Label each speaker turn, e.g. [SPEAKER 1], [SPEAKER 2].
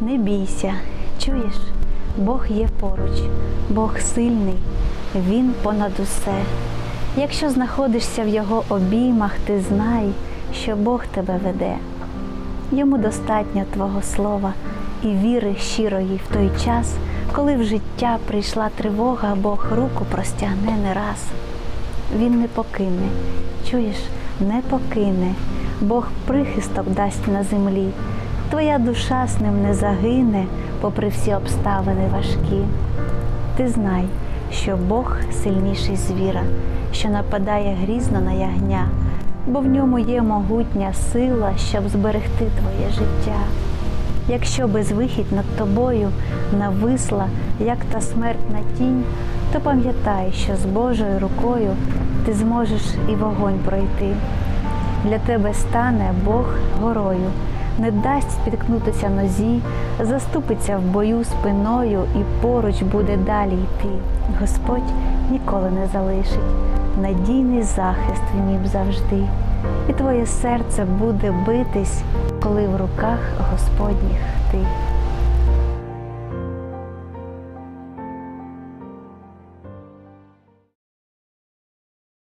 [SPEAKER 1] Не бійся, чуєш, Бог є поруч, Бог сильний, Він понад усе. Якщо знаходишся в Його обіймах, ти знай, що Бог тебе веде. Йому достатньо Твого слова і віри щирої в той час, коли в життя прийшла тривога, Бог руку простягне не раз. Він не покине, чуєш, не покине, Бог прихисток дасть на землі. Твоя душа з ним не загине, попри всі обставини важкі. Ти знай, що Бог сильніший звіра, що нападає грізно на ягня, бо в ньому є могутня сила, щоб зберегти твоє життя. Якщо безвихідь над тобою нависла, як та смертна тінь, то пам'ятай, що з Божою рукою ти зможеш і вогонь пройти. Для тебе стане Бог горою, не дасть спіткнутися нозі, заступиться в бою спиною і поруч буде далі йти. Господь ніколи не залишить, надійний захист в нім завжди. І твоє серце буде битись, коли в руках Господніх ти.